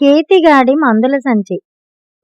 కేతిగాడి మందుల సంచి.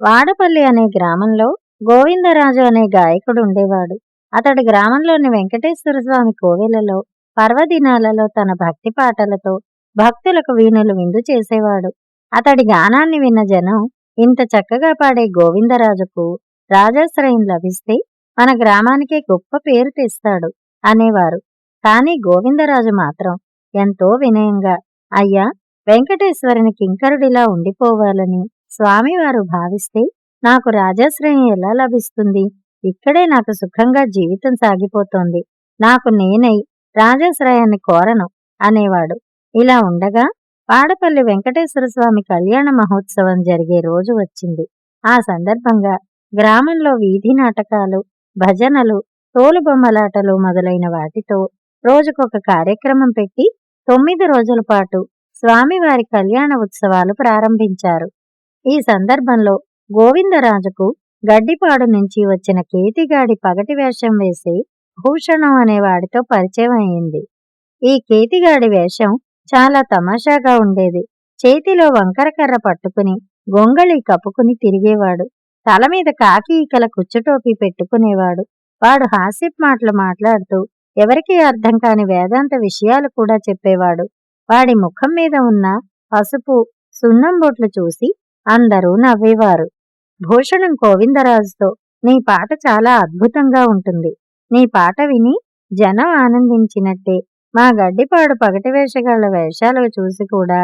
వాడపల్లి అనే గ్రామంలో గోవిందరాజు అనే గాయకుడు ఉండేవాడు. అతడి గ్రామంలోని వెంకటేశ్వర స్వామి కోవెలలో పర్వదినాలలో తన భక్తి పాటలతో భక్తులకు వీణులు విందు చేసేవాడు. అతడి గానాన్ని విన్న జనం ఇంత చక్కగా పాడే గోవిందరాజుకు రాజాశ్రయం లభిస్తే మన గ్రామానికే గొప్ప పేరు తెస్తాడు అనేవారు. కాని గోవిందరాజు మాత్రం ఎంతో వినయంగా అయ్యా వెంకటేశ్వరుని కింకరుడిలా ఉండిపోవాలని స్వామివారు భావిస్తే నాకు రాజాశ్రయం ఎలా లభిస్తుంది? ఇక్కడే నాకు సుఖంగా జీవితం సాగిపోతోంది. నాకు నేనై రాజాశ్రయాన్ని కోరను అనేవాడు. ఇలా ఉండగా వాడపల్లి వెంకటేశ్వర స్వామి కళ్యాణ మహోత్సవం జరిగే రోజు వచ్చింది. ఆ సందర్భంగా గ్రామంలో వీధి నాటకాలు భజనలు తోలుబొమ్మలాటలు మొదలైన వాటితో రోజుకొక కార్యక్రమం పెట్టి తొమ్మిది రోజుల పాటు స్వామివారి కళ్యాణ ఉత్సవాలు ప్రారంభించారు. ఈ సందర్భంలో గోవిందరాజుకు గడ్డిపాడు నుంచి వచ్చిన కేతిగాడి పగటి వేషం వేసి భూషణం అనేవాడితో పరిచయం అయింది. ఈ కేతిగాడి వేషం చాలా తమాషాగా ఉండేది. చేతిలో వంకరకర్ర పట్టుకుని గొంగళి కప్పుకుని తిరిగేవాడు. తల మీద కాకి ఈకల పెట్టుకునేవాడు. వాడు హాస్యపు మాటలు మాట్లాడుతూ ఎవరికి అర్థం కాని వేదాంత విషయాలు కూడా చెప్పేవాడు. వాడి ముఖం మీద ఉన్న పసుపు సున్నం బొట్లు చూసి అందరూ నవ్వేవారు. భూషణం గోవిందరాజుతో నీ పాట చాలా అద్భుతంగా ఉంటుంది. నీ పాట విని జనం ఆనందించినట్టే. మా గడ్డిపాడు పగటి వేషగాళ్ళ వేషాలు చూసి కూడా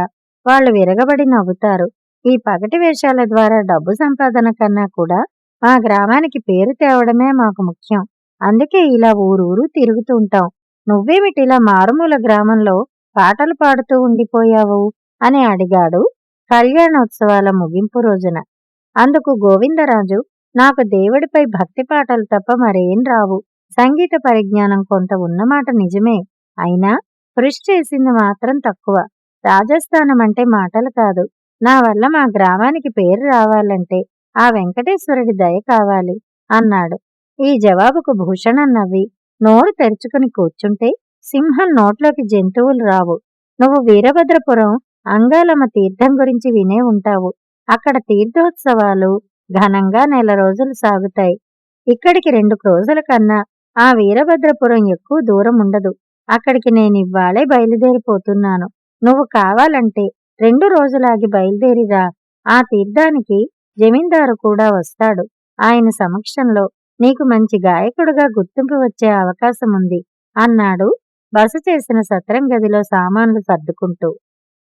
వాళ్ళు విరగబడి నవ్వుతారు. ఈ పగటి వేషాల ద్వారా డబ్బు సంపాదన కన్నా కూడా మా గ్రామానికి పేరు తేవడమే మాకు ముఖ్యం. అందుకే ఇలా ఊరూరు తిరుగుతూ ఉంటాం నువ్వేమిటిలా మారుమూల గ్రామంలో పాటలు పాడుతూ ఉండిపోయావు? అని అడిగాడు కళ్యాణోత్సవాల ముగింపు రోజున. అందుకు గోవిందరాజు నాకు దేవుడిపై భక్తి పాటలు తప్ప మరేం రావు. సంగీత పరిజ్ఞానం కొంత ఉన్నమాట నిజమే. అయినా కృషి చేసింది మాత్రం తక్కువ. రాజస్థానం అంటే మాటలు కాదు. నా వల్ల మా గ్రామానికి పేరు రావాలంటే ఆ వెంకటేశ్వరుడి దయ కావాలి అన్నాడు. ఈ జవాబుకు భూషణం నవ్వి నోరు తెరుచుకుని కూర్చుంటే సింహం నోట్లోకి జంతువులు రావు. నువ్వు వీరభద్రపురం అంగాలమ్మ తీర్థం గురించి వినే ఉంటావు. అక్కడ తీర్థోత్సవాలు ఘనంగా నెల రోజులు సాగుతాయి. ఇక్కడికి రెండు రోజుల కన్నా ఆ వీరభద్రపురం ఎక్కువ దూరం ఉండదు. అక్కడికి నేను ఇవ్వాలే బయలుదేరిపోతున్నాను. నువ్వు కావాలంటే రెండు రోజులాగి బయలుదేరిరా. ఆ తీర్థానికి జమీందారు కూడా వస్తాడు. ఆయన సమక్షంలో నీకు మంచి గాయకుడుగా గుర్తింపు వచ్చే అవకాశం ఉంది అన్నాడు. బస చేసిన సత్రం గదిలో సామాన్లు సర్దుకుంటూ.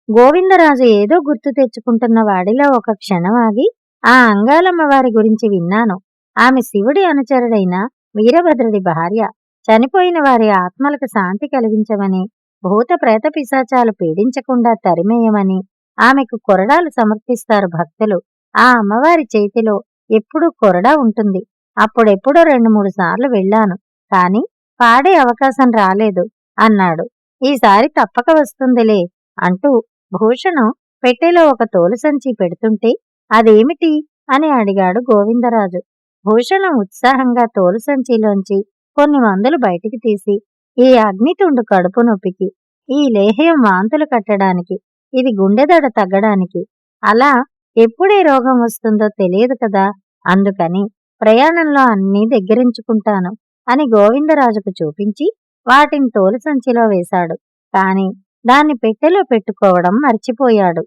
గోవిందరాజు ఏదో గుర్తు తెచ్చుకుంటున్న వాడిలో ఒక క్షణం ఆగి ఆ అంగాలమ్మ వారి గురించి విన్నాను. ఆమె శివుడి అనుచరుడైన వీరభద్రుడి భార్య. చనిపోయిన వారి ఆత్మలకు శాంతి కలిగించమని భూత ప్రేత పిశాచాలు పీడించకుండా తరిమేయమని ఆమెకు కొరడాలు సమర్పిస్తారు భక్తులు. ఆ అమ్మవారి చేతిలో ఎప్పుడూ కొరడా ఉంటుంది. అప్పుడెప్పుడో రెండు మూడు సార్లు వెళ్ళాను. కాని పాడే అవకాశం రాలేదు అన్నాడు. ఈసారి తప్పక వస్తుందిలే అంటూ భూషణం పెట్టెలో ఒక తోలు సంచి పెడుతుంటే అదేమిటి? అని అడిగాడు గోవిందరాజు. భూషణం ఉత్సాహంగా తోలు సంచిలోంచి కొన్ని మందులు బయటికి తీసి ఈ అగ్నితుండు కడుపు నొప్పికి ఈ లేహ్యం వాంతులు కట్టడానికి ఇది గుండెదడ తగ్గడానికి అలా ఎప్పుడే రోగం వస్తుందో తెలియదు కదా అందుకని ప్రయాణంలో అన్నీ దగ్గరించుకుంటాను అని గోవిందరాజుకు చూపించి వాటిని తోలు సంచిలో వేశాడు. కాని దాన్ని పెట్టెలో పెట్టుకోవడం మర్చిపోయాడు.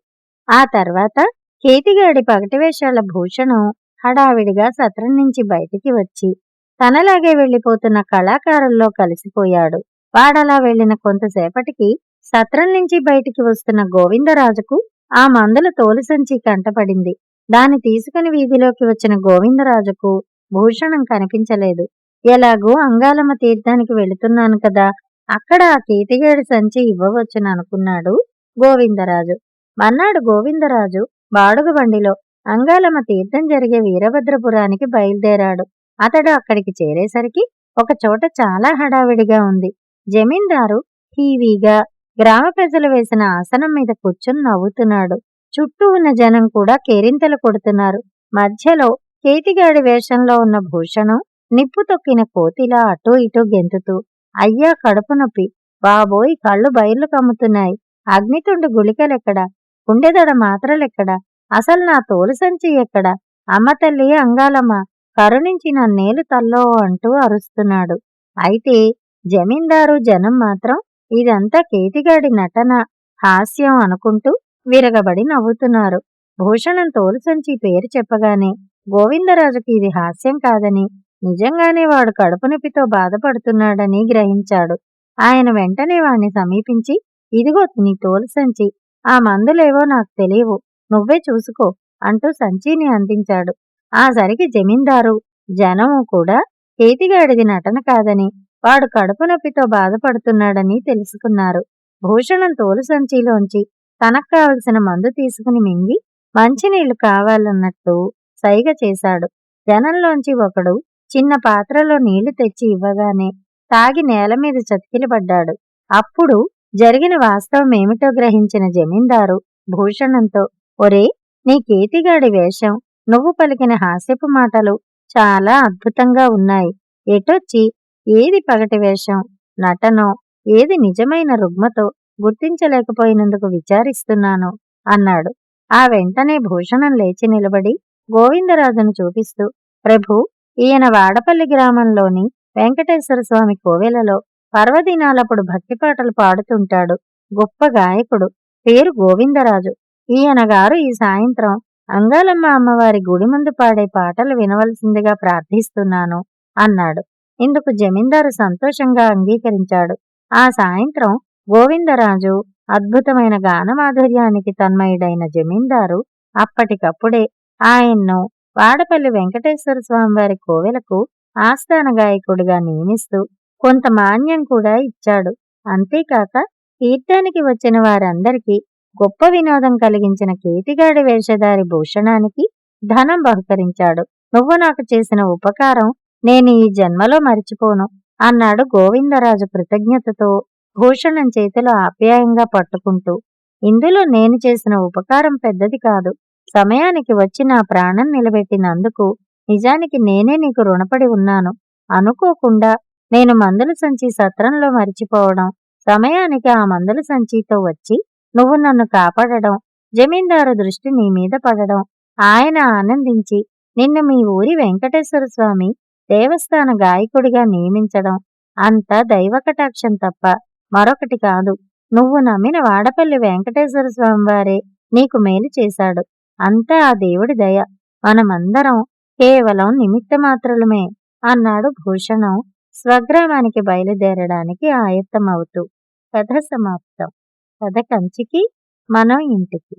ఆ తర్వాత కేతిగాడి పగటివేషాల భూషణం హడావిడిగా సత్రం నుంచి బయటికి వచ్చి తనలాగే వెళ్ళిపోతున్న కళాకారుల్లో కలిసిపోయాడు. వాడలా వెళ్ళిన కొంతసేపటికి సత్రం నుంచి బయటికి వస్తున్న గోవిందరాజుకు ఆ మందుల తోలు సంచి కంటపడింది. దాన్ని తీసుకుని వీధిలోకి వచ్చిన గోవిందరాజుకు భూషణం కనిపించలేదు. ఎలాగూ అంగాలమ్మ తీర్థానికి వెళుతున్నాను కదా అక్కడ ఆ కీతిగేడి సంచి ఇవ్వవచ్చుననుకున్నాడు గోవిందరాజు. మన్నాడు గోవిందరాజు బాడుగ బండిలో అంగాలమ్మ తీర్థం జరిగే వీరభద్రపురానికి బయలుదేరాడు. అతడు అక్కడికి చేరేసరికి ఒక చోట చాలా హడావిడిగా ఉంది. జమీందారు టీవీగా గ్రామ ప్రజలు వేసిన ఆసనం మీద కూర్చుని నవ్వుతున్నాడు. చుట్టూ ఉన్న జనం కూడా కేరింతలు కొడుతున్నారు. మధ్యలో కేతిగాడి వేషంలో ఉన్న భూషణం నిప్పు తొక్కిన కోతిలా అటూ ఇటూ గెంతుతూ అయ్యా కడుపు నొప్పి బాబోయ్ కళ్ళు బయర్లు కమ్ముతున్నాయి. అగ్నితుండు గుళికలెక్కడ? గుండెదడ మాత్రలెక్కడ? అసలు నా తోలు సంచి ఎక్కడ? అమ్మ తల్లి అంగాలమ్మ కరుణించి నన్నేలు తల్లో అంటూ అరుస్తున్నాడు. అయితే జమీందారు జనం మాత్రం ఇదంతా కేతిగాడి నటన హాస్యం అనుకుంటూ విరగబడి నవ్వుతున్నారు. భూషణం తోలు సంచి పేరు చెప్పగానే గోవిందరాజుకి ఇది హాస్యం కాదని నిజంగానే వాడు కడుపు నొప్పితో బాధపడుతున్నాడని గ్రహించాడు. ఆయన వెంటనే వాణ్ణి సమీపించి ఇదిగో నీ తోలు సంచి ఆ మందులేవో నాకు తెలియవు నువ్వే చూసుకో అంటూ సంచిని అందించాడు. ఆ సరికి జమీందారు జనము కూడా కేతిగాడిది నటన కాదని వాడు కడుపు నొప్పితో బాధపడుతున్నాడని తెలుసుకున్నారు. భూషణం తోలు సంచిలోంచి తనకు కావలసిన మందు తీసుకుని మింగి మంచినీళ్ళు కావాలన్నట్టు సైగ చేశాడు. జనంలోంచి ఒకడు చిన్న పాత్రలో నీళ్ళు తెచ్చి ఇవ్వగానే తాగి నేల మీద చతికిలబడ్డాడు అప్పుడు జరిగిన వాస్తవం ఏమిటో గ్రహించిన జమీందారు భూషణంతో ఒరే నీ కేతిగాడి వేషం నువ్వు పలికిన హాస్యపు మాటలు చాలా అద్భుతంగా ఉన్నాయి. ఎటొచ్చి ఏది పగటి వేషం నటనో ఏది నిజమైన రుగ్మతో గుర్తించలేకపోయినందుకు విచారిస్తున్నాను అన్నాడు. ఆ వెంటనే భూషణం లేచి నిలబడి గోవిందరాజును చూపిస్తూ ప్రభు ఈయన వాడపల్లి గ్రామంలోని వెంకటేశ్వర స్వామి కోవెలలో పర్వదినాలప్పుడు భక్తి పాటలు పాడుతుంటాడు. గొప్ప గాయకుడు. పేరు గోవిందరాజు. ఈయన గారు ఈ సాయంత్రం అంగాలమ్మ అమ్మవారి గుడి ముందు పాడే పాటలు వినవలసిందిగా ప్రార్థిస్తున్నాను అన్నాడు. ఇందుకు జమీందారు సంతోషంగా అంగీకరించాడు. ఆ సాయంత్రం గోవిందరాజు అద్భుతమైన గానమాధుర్యానికి తన్మయుడైన జమీందారు అప్పటికప్పుడే ఆయన్ను వాడపల్లి వెంకటేశ్వర స్వామివారి కోవెలకు ఆస్థాన గాయకుడిగా నియమిస్తూ కొంత మాన్యం కూడా ఇచ్చాడు. అంతేకాక తీర్థానికి వచ్చిన వారందరికీ గొప్ప వినోదం కలిగించిన కేతిగాడి వేషధారి భూషణానికి ధనం బహుకరించాడు. నువ్వు నాకు చేసిన ఉపకారం నేను ఈ జన్మలో మరిచిపోను అన్నాడు గోవిందరాజు కృతజ్ఞతతో భూషణం చేతిలో ఆప్యాయంగా పట్టుకుంటూ ఇందులో నేను చేసిన ఉపకారం పెద్దది కాదు. సమయానికి వచ్చి నా ప్రాణం నిలబెట్టినందుకు నిజానికి నేనే నీకు రుణపడి ఉన్నాను. అనుకోకుండా నేను మందుల సంచి సత్రంలో మరిచిపోవడం సమయానికి ఆ మందుల సంచితో వచ్చి నువ్వు నన్ను కాపాడడం జమీందారు దృష్టి నీ మీద పడడం ఆయన ఆనందించి నిన్ను మీ ఊరి వెంకటేశ్వర స్వామి దేవస్థాన గాయకుడిగా నియమించడం అంత దైవకటాక్షం తప్ప మరొకటి కాదు. నువ్వు నమ్మిన వాడపల్లి వెంకటేశ్వర స్వామివారే నీకు మేలు చేశాడు. అంతా ఆ దేవుడి దయ. మనమందరం కేవలం నిమిత్త మాత్రలమే అన్నాడు భూషణం. స్వగ్రామానికి బయలుదేరడానికి ఆయత్తమవుతూ కథ సమాప్తం. కథ కంచికి మనం ఇంటికి.